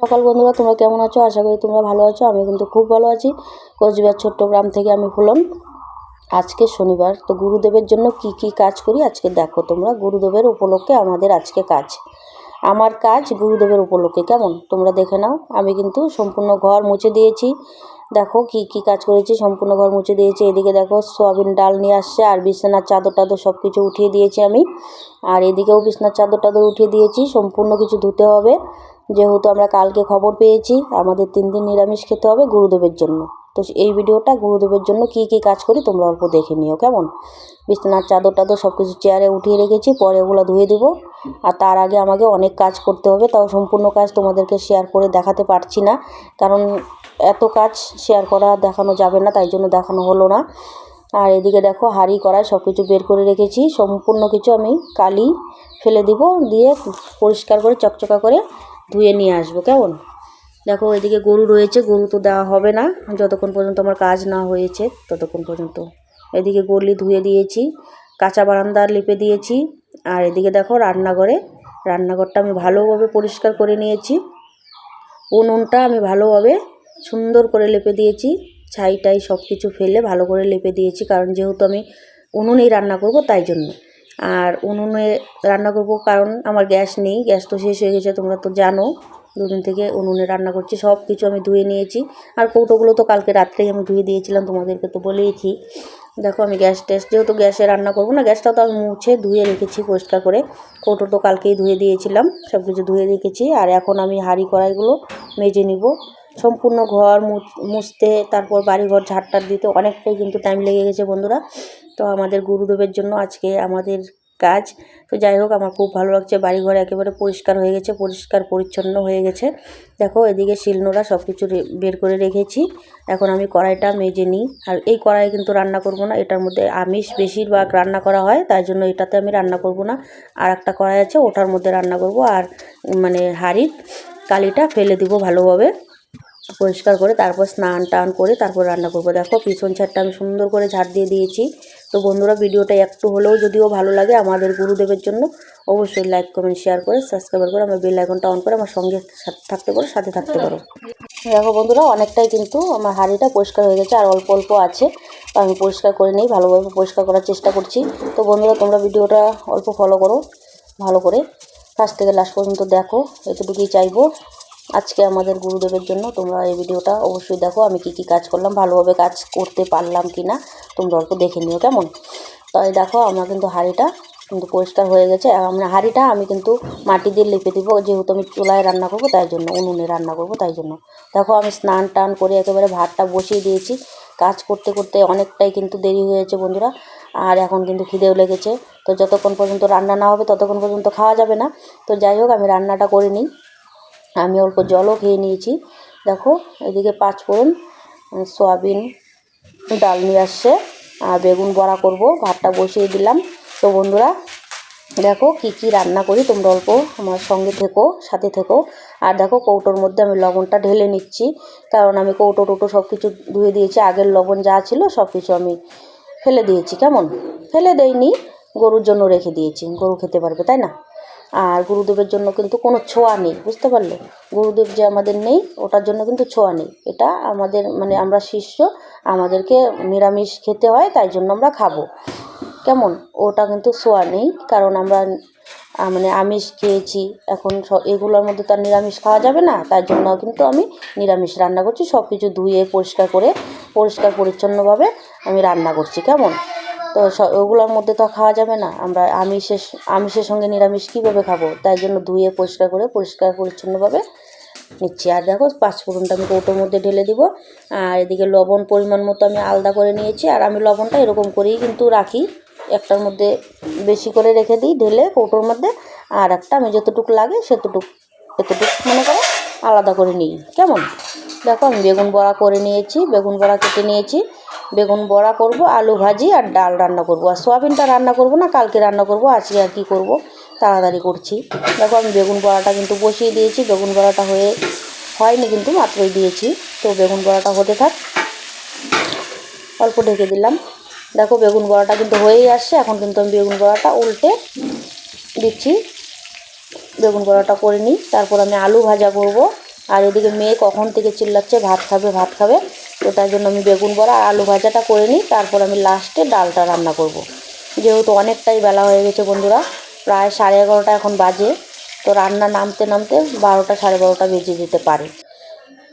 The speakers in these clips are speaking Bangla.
সকাল বন্ধুরা, তোমরা কেমন আছো? আশা করি তোমরা ভালো আছো। আমি কিন্তু খুব ভালো আছি। কোচবিহার ছোট্ট গ্রাম থেকে আমি ফুলন আজকে শনিবার, তো গুরুদেবের জন্য কি কি কাজ করি আজকে দেখো তোমরা। গুরুদেবের উপলক্ষে আমাদের আজকে কাজ। আমার কাজ গুরুদেবের উপলক্ষে, কেমন? তোমরা দেখে নাও। আমি কিন্তু সম্পূর্ণ ঘর মুছে দিয়েছি। দেখো কি কি কাজ করেছি, সম্পূর্ণ ঘর মুছে দিয়েছি। এদিকে দেখো সোয়াবিন ডাল নিয়ে আসছে, আর বিছানার চাদর টাদর সব কিছু উঠিয়ে দিয়েছি আমি। আর এদিকেও বিছানার চাদর টাদর উঠিয়ে দিয়েছি। সম্পূর্ণ কিছু ধুতে হবে। যেহেতু আমরা কালকে খবর পেয়েছি, আমাদের তিন দিন নিরামিষ খেতে হবে গুরুদেবের জন্য। তো এই ভিডিওটা গুরুদেবের জন্য কি কি কাজ করি তোমরা অল্প দেখে নিও, কেমন? বিছানার চাদর টাদর সব কিছু চেয়ারে উঠিয়ে রেখেছি, পরে ওগুলো ধুয়ে দেবো। আর তার আগে আমাকে অনেক কাজ করতে হবে, তাও সম্পূর্ণ কাজ তোমাদেরকে শেয়ার করে দেখাতে পারছি না। কারণ এত কাজ শেয়ার করা দেখানো যাবে না, তাই জন্য দেখানো হলো না। আর এদিকে দেখো হাঁড়ি, কড়াই সব কিছু বের করে রেখেছি, সম্পূর্ণ কিছু আমি কালি ফেলে দিব, দিয়ে পরিষ্কার করে চকচকা করে ধুয়ে নিয়ে আসব, কেমন? দেখো, এদিকে গরু রয়েছে, গরু তো দেওয়া হবে না। যতক্ষণ পর্যন্ত আমার কাজ না হয়েছে, ততক্ষণ পর্যন্ত। এদিকে গরলি ধুয়ে দিয়েছি, কাঁচা বারান্দা লিপে দিয়েছি, আর এদিকে দেখো, রান্নাঘরে। রান্নাঘরটা আমি ভালোভাবে পরিষ্কার করে নিয়েছি। উনুনটা আমি ভালোভাবে সুন্দর করে লেপে দিয়েছি। ছাই টাই সব কিছু ফেলে ভালো করে লেপে দিয়েছি, কারণ যেহেতু আমি উনুনেই রান্না করব, তাই জন্য। আর উনুনে রান্না করব কারণ আমার গ্যাস নেই, গ্যাস তো শেষ হয়ে গেছে, তোমরা তো জানো। দুদিন থেকে উনুনে রান্না করছি সব কিছু আমি ধুয়ে নিয়েছি। আর কৌটোগুলো তো কালকে রাত্রেই আমি ধুয়ে দিয়েছিলাম, তোমাদেরকে তো বলেইছি। দেখো আমি গ্যাস টেস্ট যেহেতু গ্যাসে রান্না করব না, গ্যাসটা তো আমি মুছে ধুয়ে রেখেছি পরিষ্কার করে। কৌটো তো কালকেই ধুয়ে দিয়েছিলাম সব কিছু ধুয়ে রেখেছি। আর এখন আমি হাঁড়ি কড়াইগুলো মেজে নিব। সম্পূর্ণ ঘর মুছতে, তারপর বাড়িঘর ঝাড়টার দিতে অনেকটাই কিন্তু টাইম লেগে গেছে বন্ধুরা। তো আমাদের গুরুদেবের জন্য আজকে আমাদের কাজ। তো যাই হোক, আমার খুব ভালো লাগছে, বাড়িঘর একেবারে পরিষ্কার হয়ে গেছে, পরিষ্কার পরিচ্ছন্ন হয়ে গেছে। দেখো, এদিকে শিলনোড়া সব কিছু বের করে রেখেছি। এখন আমি কড়াইটা মেজে নিই। আর এই কড়াই কিন্তু রান্না করব না, এটার মধ্যে আমিষ বেশিরভাগ রান্না করা হয়, তাই জন্য এটাতে আমি রান্না করব না। আর একটা কড়াই আছে, ওটার মধ্যে রান্না করব। আর মানে হাঁড়ির কালিটা ফেলে দিব ভালোভাবে। পরিষ্কার করে তারপর স্নান টান করে তারপর রান্না করব। দেখো পিছন ছাড়টা আমি সুন্দর করে ঝাড় দিয়ে দিয়েছি। তো বন্ধুরা ভিডিওটা একটু হলেও যদিও ভালো লাগে আমাদের গুরুদেবের জন্য, অবশ্যই লাইক কমেন্ট শেয়ার করে সাবস্ক্রাইব করে, আমার বেল আইকনটা অন করে আমার সঙ্গে থাকতে পারো, সাথে থাকতে পারো। দেখো বন্ধুরা অনেকটাই কিন্তু আমার হাঁড়িটা পরিষ্কার হয়ে গেছে আর অল্প অল্প আছে। আমি পরিষ্কার করে নিই, ভালোভাবে পরিষ্কার করার চেষ্টা করছি। তো বন্ধুরা তোমরা ভিডিওটা অল্প ফলো করো, ভালো করে। ফার্স্ট থেকে লাস্ট পর্যন্ত দেখো, এতটুকুই চাইব। আজকে আমাদের গুরুদেবের জন্য তোমরা এই ভিডিওটা অবশ্যই দেখো, আমি কি কি কাজ করলাম, ভালোভাবে কাজ করতে পারলাম কি না তোমরা অল্প দেখে নিও কেমন? তাই দেখো, আমার কিন্তু হাঁড়িটা কিন্তু পরিষ্কার হয়ে গেছে আমরা হাঁড়িটা আমি কিন্তু মাটি দিয়ে লেপে দিব, যেহেতু আমি চুলায় রান্না করব, তাই জন্য, উনুনে রান্না করব, তাই জন্য। দেখো, আমি স্নান টান করে একেবারে ভাতটা বসিয়ে দিয়েছি, কাজ করতে করতে অনেকটাই কিন্তু দেরি হয়েছে বন্ধুরা, আর এখন কিন্তু খিদেও লেগেছে। তো যতক্ষণ পর্যন্ত রান্না না হবে, ততক্ষণ পর্যন্ত খাওয়া যাবে না। তো যাই হোক, আমি রান্নাটা করে নিই। আমি অল্প জলও খেয়ে নিয়েছি। দেখো, এদিকে পাঁচ ফোড়ন সয়াবিন, ডাল নিয়ে আসছে, আর বেগুন বড়া করব, ভাতটা বসিয়ে দিলাম। তো বন্ধুরা, দেখো কি কি রান্না করি, তোমরা অল্প আমার সঙ্গে থেকো, সাথে থেকো। আর দেখো কৌটোর মধ্যে আমি লবণটা ঢেলে নিচ্ছি, কারণ আমি কৌটো টোটো সব কিছু ধুয়ে দিয়েছি, আগের লবণ যা ছিল সব কিছু আমি ফেলে দিয়েছি, কেমন? ফেলে দেইনি, গরুর জন্য রেখে দিয়েছি, গরু খেতে পারবে, তাই না? আর গুরুদেবের জন্য কিন্তু কোনো ছোঁয়া নেই, বুঝতে পারলে? গুরুদেব যে আমাদের নেই, ওটার জন্য কিন্তু ছোঁয়া নেই। এটা আমাদের মানে আমরা শিষ্য, আমাদেরকে নিরামিষ খেতে হয়, তাই জন্য আমরা খাব। কেমন? ওটা কিন্তু ছোঁয়া নেই, কারণ আমরা মানে আমিষ খেয়েছি, এখন এগুলোর মধ্যে তো আর নিরামিষ খাওয়া যাবে না, তাই জন্য কিন্তু আমি নিরামিষ রান্না করছি সব কিছু ধুয়ে পরিষ্কার করে, পরিষ্কার পরিচ্ছন্নভাবে আমি রান্না করছি, কেমন? তো ওগুলোর মধ্যে তো খাওয়া যাবে না। আমরা আমিষের আমিষের সঙ্গে নিরামিষ কীভাবে খাব? তাই জন্য ধুয়ে পরিষ্কার করে পরিষ্কার পরিচ্ছন্নভাবে নিচ্ছি। আর দেখো পাঁচফোড়নটা আমি কৌটোর মধ্যে ঢেলে দিব। আর এদিকে লবণ পরিমাণ মতো আমি আলাদা করে নিয়েছি। আর আমি লবণটা এরকম করেই কিন্তু রাখি। একটার মধ্যে বেশি করে রেখে দিই ঢেলে কৌটোর মধ্যে। আর একটা আমি যতটুকু লাগে সেতটুকু, এতটুকু মনে করো আলাদা করে নিই। কেমন? দেখো, আমি বেগুন বড়া করে নিয়েছি, বেগুন বড়া কেটে নিয়েছি। বেগুন বড়া করব, আলু ভাজি আর ডাল রান্না করব। আর সোয়াবিনটা রান্না করব না, কালকে রান্না করব, আজকে আর কী করব, তাড়াতাড়ি করছি। দেখো, আমি বেগুন বড়াটা কিন্তু বসিয়ে দিয়েছি, বেগুন বড়াটা হয়ে, হয়নি কিন্তু মাত্রই দিয়েছি। তো বেগুন বড়াটা হতে থাক। অল্প ঢেকে দিলাম। দেখো, বেগুন বড়াটা কিন্তু হয়েই আসছে, এখন কিন্তু আমি বেগুন বড়াটা উল্টে দিচ্ছি। বেগুন বড়াটা করে নিই, তারপর আমি আলু ভাজা করব। আর এদিকে মেয়ে কখন থেকে চিল্লাচ্ছে, ভাত খাবে ভাত খাবে। তো তার জন্য আমি বেগুন বড়া আর আলু ভাজাটা করে নিই, তারপর আমি লাস্টে ডালটা রান্না করব। যেহেতু অনেকটাই বেলা হয়ে গেছে বন্ধুরা, প্রায় সাড়ে এগারোটা এখন বাজে, তো রান্না নামতে নামতে বারোটা সাড়ে বারোটা বেজে যেতে পারে।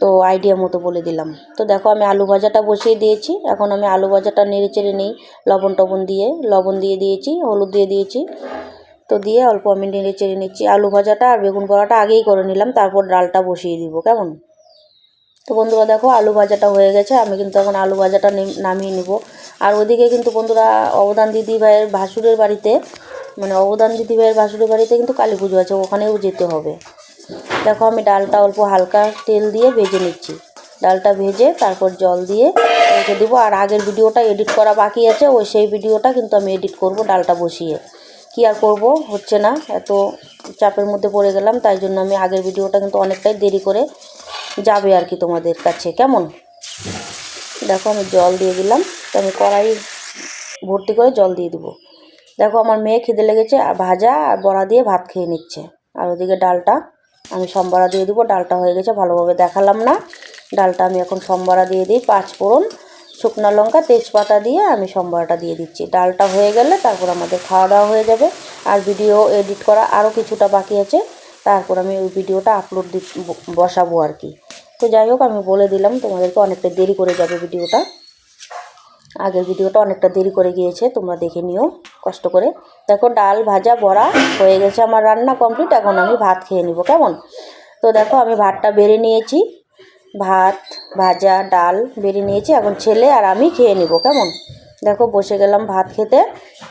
তো আইডিয়া মতো বলে দিলাম। তো দেখো আমি আলু ভাজাটা বসিয়ে দিয়েছি, এখন আমি আলু ভাজাটা নেড়ে চেড়ে নিই, লবণ টবণ দিয়ে, লবণ দিয়ে দিয়েছি, হলুদ দিয়ে দিয়েছি। তো দিয়ে অল্প আমি নেড়ে চেড়ে নিচ্ছি। আলু ভাজাটা আর বেগুন বড়াটা আগেই করে নিলাম, তারপর ডালটা বসিয়ে দিব, কেমন? তো বন্ধুরা দেখো, আলু ভাজাটা হয়ে গেছে, আমি কিন্তু এখন আলু ভাজাটা নামিয়ে নিব। আর ওদিকে কিন্তু বন্ধুরা অবদান দিদি ভাইয়ের ভাসুরের বাড়িতে মানে অবদান দিদি ভাইয়ের ভাসুরের বাড়িতে কিন্তু কালী পুজো আছে, ওখানেও যেতে হবে। দেখো, আমি ডালটা অল্প হালকা তেল দিয়ে ভেজে নিচ্ছি। ডালটা ভেজে তারপর জল দিয়ে রেখে দেবো। আর আগের ভিডিওটা এডিট করা বাকি আছে, ওই সেই ভিডিওটা কিন্তু আমি এডিট করব, ডালটা বসিয়ে। কি আর করব? হচ্ছে না। এত চাপের মধ্যে পড়ে গেলাম, তাই জন্য আমি আগের ভিডিওটা কিন্তু অনেকটাই দেরি করে যাবে আর কি তোমাদের কাছে। কেমন? দেখো, আমি জল দিয়ে দিলাম। তো আমি কড়াই ভর্তি করে জল দিয়ে দিব। দেখো, আমার মেয়ে খিদে লেগেছে, আর ভাজা আর বড়া দিয়ে ভাত খেয়ে নিচ্ছে। আর ওদিকে ডালটা আমি সম্বারা দিয়ে দিব। ডালটা হয়ে গেছে, ভালোভাবে দেখালাম না। ডালটা আমি এখন সম্বারা দিয়ে দিই, পাঁচ ফোড়ন। শুকনো লঙ্কা, তেজপাতা দিয়ে আমি সম্বারাটা দিয়ে দিচ্ছি। ডালটা হয়ে গেলে তারপর আমাদের খাওয়া দাওয়া হয়ে যাবে। আর ভিডিও এডিট করা আরও কিছুটা বাকি আছে, তারপর আমি ওই ভিডিওটা আপলোড দি বসাবো আর কি। তো যাই হোক, আমি বলে দিলাম তোমাদেরকে অনেকটা দেরি করে যাবে ভিডিওটা। আগের ভিডিওটা অনেকটা দেরি করে গিয়েছে, তোমরা দেখে নিও কষ্ট করে। দেখো, ডাল ভাজা, বড়া হয়ে গেছে আমার রান্না কমপ্লিট, এখন আমি ভাত খেয়ে নিব, কেমন? তো দেখো, আমি ভাতটা বেড়ে নিয়েছি। ভাত, ভাজা, ডাল বেড়ে নিয়েছি। এখন ছেলে আর আমি খেয়ে নিব, কেমন? দেখো, বসে গেলাম ভাত খেতে।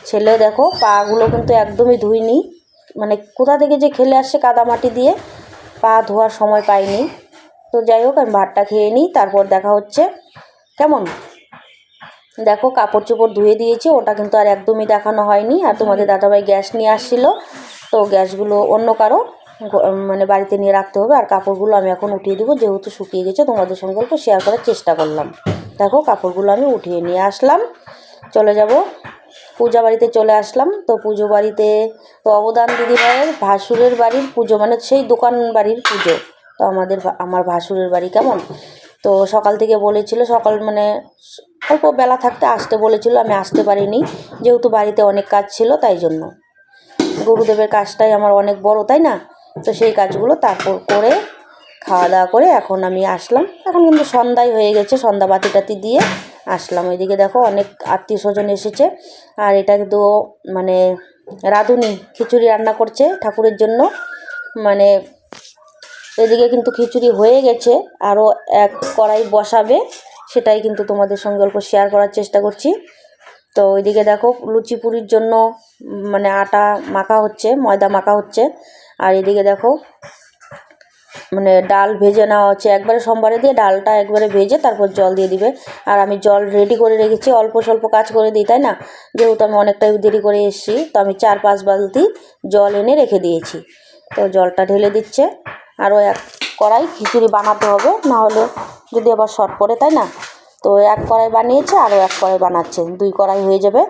ছেলে দেখো, পাগুলো কিন্তু একদমই ধুইনি। মানে কোথা থেকে যে খেলে আসছে কাদামাটি দিয়ে, পা ধোয়ার সময় পাইনি। তো যাই হোক, আমি ভাতটা খেয়ে নিই, তারপর দেখা হচ্ছে। কেমন? দেখো কাপড় চোপড় ধুয়ে দিয়েছি, ওটা কিন্তু আর একদমই দেখানো হয়নি। আর তোমাদের দাদাভাই গ্যাস নিয়ে আসছিল, তো গ্যাসগুলো অন্য কারও। মানে বাড়িতে নিয়ে রাখতে হবে। আর কাপড়গুলো আমি এখন উঠিয়ে দেবো। যেহেতু শুকিয়ে গেছে, তোমাদের সঙ্গে অল্প শেয়ার করার চেষ্টা করলাম। দেখো, কাপড়গুলো আমি উঠিয়ে নিয়ে আসলাম। চলে যাব। পূজা বাড়িতে চলে আসলাম। তো পুজো বাড়িতে তো অবদান দিদিভাইয়ের ভাসুরের বাড়ির পুজো মানে সেই দোকান বাড়ির পুজো। তো আমাদের আমার ভাসুরের বাড়ি কেমন? তো সকাল থেকে বলেছিল, সকাল মানে অল্প বেলা থাকতে আসতে বলেছিল, আমি আসতে পারিনি। যেহেতু বাড়িতে অনেক কাজ ছিল, তাই জন্য। গুরুদেবের কাজটাই আমার অনেক বড়, তাই না? তো সেই কাজগুলো তারপর করে খাওয়া দাওয়া করে এখন আমি আসলাম। এখন কিন্তু সন্ধ্যায় হয়ে গেছে, সন্ধ্যা বাতি টাতি দিয়ে আসলাম। ওইদিকে দেখো অনেক আত্মীয় স্বজন এসেছে। আর এটা কিন্তু মানে রাঁধুনি খিচুড়ি রান্না করছে ঠাকুরের জন্য। মানে এদিকে কিন্তু খিচুড়ি হয়ে গেছে। আরও এক কড়াই বসাবে, সেটাই কিন্তু তোমাদের সঙ্গে অল্প শেয়ার করার চেষ্টা করছি। তো ওইদিকে দেখো লুচি পুরির জন্য মানে আটা মাখা হচ্ছে, ময়দা মাখা হচ্ছে। আর এদিকে দেখো মানে ডাল ভেজে নেওয়া হচ্ছে। একবারে সোমবারে দিয়ে ডালটা একবারে ভেজে তারপর জল দিয়ে দিবে। আর আমি জল রেডি করে রেখেছি, অল্প স্বল্প কাজ করে দিই, তাই না? যেহেতু আমি অনেকটাই দেরি করে এসেছি, তো আমি চার পাঁচ বালতি জল এনে রেখে দিয়েছি। তো জলটা ঢেলে দিচ্ছে। আরও এক কড়াই খিচুড়ি বানাতে হবে, না হলে যদি আবার শর্ট পড়ে, তাই না? তো এক কড়াই বানিয়েছে, আরও এক কড়াই বানাচ্ছে। দুই কড়াই হয়ে যাবে।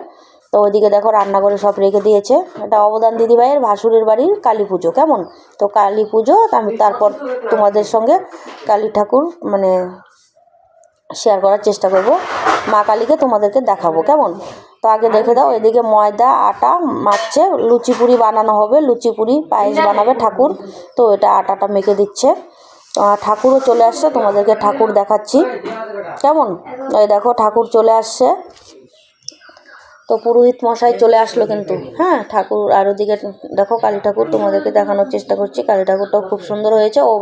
তো ওইদিকে দেখো রান্নাঘরে সব রেখে দিয়েছে। এটা অবদান দিদিভাইয়ের ভাসুরের বাড়ির কালী পুজো, কেমন? তো কালী পুজো আমি তারপর তোমাদের সঙ্গে কালী ঠাকুর মানে শেয়ার করার চেষ্টা করব। মা কালীকে তোমাদেরকে দেখাবো, কেমন? তো আগে দেখে দাও, এদিকে ময়দা, আটা মাখছে, লুচি পুরি বানানো হবে, লুচি পুরি পায়েস বানাবে ঠাকুর। তো এটা আটাটা মেখে দিচ্ছে। ঠাকুরও চলে আসছে, তোমাদেরকে ঠাকুর দেখাচ্ছি। কেমন? এই দেখো, ঠাকুর চলে আসছে। তো পুরোহিত মশাই চলে আসলো কিন্তু। হ্যাঁ ঠাকুর আর ওদিকে দেখো কালী ঠাকুর তোমাদেরকে দেখানোর চেষ্টা করছি। কালী ঠাকুরটাও খুব সুন্দর হয়েছে। ও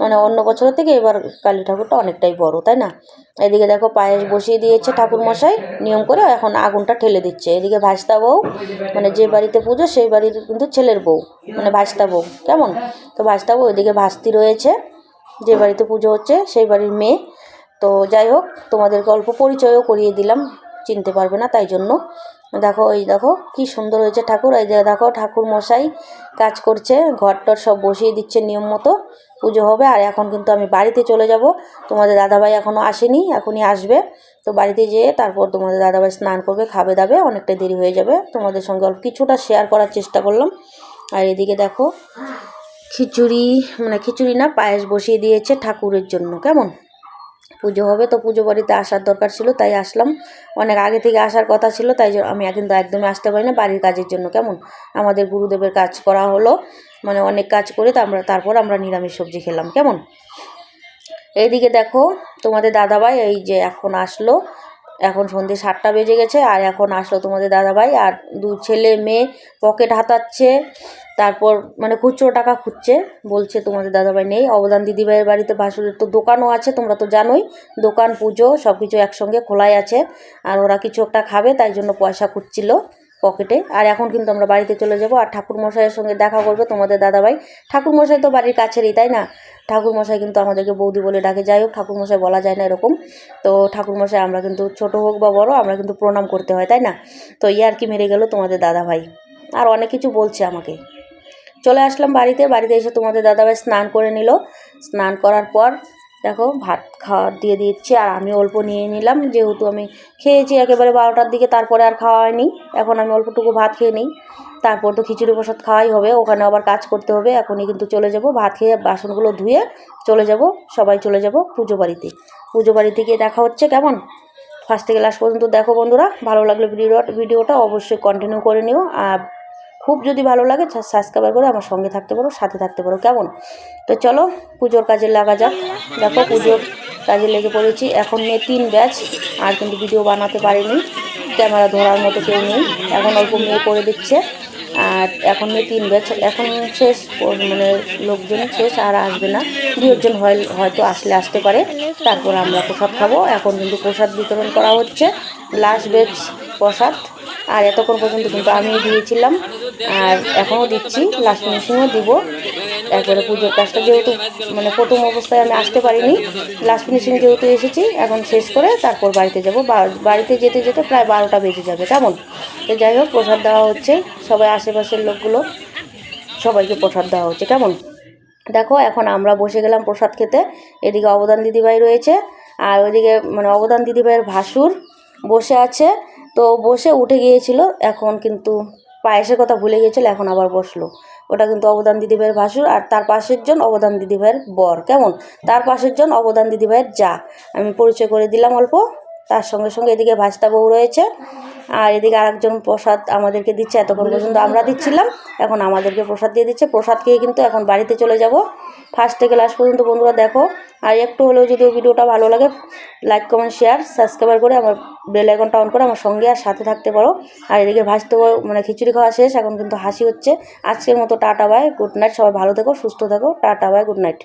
মানে অন্য বছরের থেকে এবার কালী ঠাকুরটা অনেকটাই বড়, তাই না? এদিকে দেখো পায়েস বসিয়ে দিয়েছে ঠাকুর মশাই, নিয়ম করে এখন আগুনটা ঠেলে দিচ্ছে। এদিকে ভাস্তা বউ মানে যে বাড়িতে পুজো সেই বাড়ির কিন্তু ছেলের বউ মানে ভাস্তা বউ, কেমন? তো ভাস্তা বউ এদিকে ভাস্তি রয়েছে, যে বাড়িতে পুজো হচ্ছে সেই বাড়ির মেয়ে। তো যাই হোক, তোমাদেরকে অল্প পরিচয়ও করিয়ে দিলাম। চিনতে পারবে না, তাই জন্য। দেখো ওই দেখো, কি সুন্দর হয়েছে ঠাকুর। এই যে দেখো, ঠাকুর মশাই কাজ করছে ঘর টর সব বসিয়ে দিচ্ছে নিয়ম মতো। পুজো হবে, আর এখন কিন্তু আমি বাড়িতে চলে যাব। তোমাদের দাদাভাই এখনও আসেনি, এখনই আসবে। তো বাড়িতে যেয়ে তারপর তোমাদের দাদাভাই স্নান করবে, খাবে দাবে, অনেকটা দেরি হয়ে যাবে। তোমাদের সঙ্গে অল্প কিছুটা শেয়ার করার চেষ্টা করলাম। আর এদিকে দেখো, খিচুড়ি মানে খিচুড়ি না, পায়েস বসিয়ে দিয়েছে ঠাকুরের জন্য, কেমন? পুজো হবে। তো পুজো বাড়িতে আসার দরকার ছিল, তাই আসলাম। অনেক আগে থেকে আসার কথা ছিল, তাই আমি তো একদমই আসতে পারি না বাড়ির কাজের জন্য। কেমন? আমাদের গুরুদেবের কাজ করা হলো মানে অনেক কাজ করে আমরা, তারপর আমরা নিরামিষ সবজি খেলাম। কেমন? এইদিকে দেখো, তোমাদের দাদাভাই এই যে এখন আসলো এখন সন্ধে সাতটা বেজে গেছে, আর এখন আসলো তোমাদের দাদাভাই, আর দু ছেলে মেয়ে পকেট হাতাচ্ছে, তারপর মানে খুচরো টাকা খুঁজছে, বলছে তোমাদের দাদাভাই নেই, অবদান দিদিভাইয়ের বাড়িতে ভাসুরের তো দোকানও আছে, তোমরা তো জানোই, দোকান, পুজো সব কিছু একসঙ্গে খোলাই আছে, আর ওরা কিছু একটা খাবে, তাই জন্য পয়সা খুঁজছিল। পকেটে। আর এখন কিন্তু আমরা বাড়িতে চলে যাব আর ঠাকুরমশাইয়ের সঙ্গে দেখা করবে তোমাদের দাদাভাই। ঠাকুরমশাই তো বাড়ির কাছেরই, তাই না? ঠাকুরমশাই কিন্তু আমাদেরকে বৌদি বলে ডাকে। যাই হোক, ঠাকুরমশাই বলা যায় না এরকম। তো ঠাকুরমশাই, আমরা কিন্তু ছোট হোক বা বড়, আমরা কিন্তু প্রণাম করতে হয়, তাই না? তো ইয়ার কি মেরে গেল তোমাদের দাদাভাই। আর অনেক কিছু বলছে আমাকে। চলে আসলাম বাড়িতে। বাড়িতে এসে তোমাদের দাদাভাই স্নান করে নিল। স্নান করার পর দেখো, ভাত খাওয়া দিয়ে দিচ্ছি, আর আমি অল্প নিয়ে নিলাম, যেহেতু আমি খেয়েছি একেবারে বারোটার দিকে, তারপরে আর খাওয়া হয়নি। এখন আমি অল্পটুকু ভাত খেয়ে নিই। তারপর তো খিচুড়ি প্রসাদ খাওয়াই হবে, ওখানে আবার কাজ করতে হবে, এখনই কিন্তু চলে যাব, ভাত খেয়ে বাসনগুলো ধুয়ে চলে যাব, সবাই চলে যাব পুজো বাড়িতে। পুজো বাড়িতে গিয়ে দেখা হচ্ছে কেমন? ফার্স্ট থেকে লাস্ট পর্যন্ত দেখো বন্ধুরা, ভালো লাগলে ভিডিও ভিডিওটা অবশ্যই কন্টিনিউ করে নিও, আর খুব যদি ভালো লাগে সাবস্ক্রাইব করে আমার সঙ্গে থাকতে পারো, সাথে থাকতে পারো, কেমন? তো চলো, পুজোর কাজে লাগা যাক। দেখো, পুজোর কাজে লেগে পড়েছি। এখন নিয়ে তিন ব্যাচ, আর কিন্তু ভিডিও বানাতে পারিনি। ক্যামেরা ধরার মতো কেউ নেই। এখন অল্প মেয়ে করে দিচ্ছে, আর এখন নিয়ে তিন ব্যাচ। এখন শেষ মানে লোকজন শেষ, আর আসবে না। দুজন হয়, হয়তো আসলে আসতে পারে। তারপর আমরা প্রসাদ খাব। এখন কিন্তু প্রসাদ বিতরণ করা হচ্ছে। লাস্ট ব্যাচ প্রসাদ। আর এতক্ষণ পর্যন্ত কিন্তু আমি দিয়েছিলাম। আর এখনও দিচ্ছি লাস্ট ফিনিশিংও দিব। একবারে পুজোর কাজটা যেহেতু মানে প্রথম অবস্থায় আমি আসতে পারিনি লাস্ট ফিনিশিং যেহেতু এসেছি, এখন শেষ করে তারপর বাড়িতে যাব। বাড়িতে যেতে যেতে প্রায় বারোটা বেজে যাবে, কেমন? তো যাই হোক, প্রসাদ দেওয়া হচ্ছে, সবাই আশেপাশের লোকগুলো সবাইকে প্রসাদ দেওয়া হচ্ছে, কেমন? দেখো, এখন আমরা বসে গেলাম প্রসাদ খেতে, এদিকে অবদান দিদিভাই রয়েছে, আর ওইদিকে মানে অবদান দিদিভাইয়ের ভাসুর বসে আছে, তো বসে উঠে গিয়েছিল, এখন কিন্তু পায়েসের কথা ভুলে গিয়েছিল, এখন আবার বসল। ওটা কিন্তু অবদান দিদিভাইয়ের ভাসুর আর তার পাশের জন অবদান দিদিভাইয়ের বর, কেমন? তার পাশের জন অবদান দিদিভাইয়ের যা। আমি পরিচয় করে দিলাম অল্প, তার সঙ্গে সঙ্গে এদিকে ভাস্তা বউ রয়েছে। আর এদিকে আরেকজন প্রসাদ আমাদেরকে দিচ্ছে এতক্ষণ পর্যন্ত আমরা দিচ্ছিলাম। এখন আমাদেরকে প্রসাদ দিয়ে দিচ্ছে। প্রসাদ খেয়ে কিন্তু এখন বাড়িতে চলে যাব। ফার্স্ট থেকে লাস্ট পর্যন্ত বন্ধুরা দেখো। আর একটু হলেও যদি ভিডিওটা ভালো লাগে লাইক কমেন্ট শেয়ার সাবস্ক্রাইব করে আমার বেল আইকনটা অন করে আমার সঙ্গে আর সাথে থাকতে পারো। আর এদিকে ভাসতে মানে খিচুড়ি খাওয়া শেষ এখন কিন্তু হাসি হচ্ছে। আজকের মতো টাটা বাই গুড নাইট সবাই ভালো থেকো সুস্থ থেকো। Tata bye good night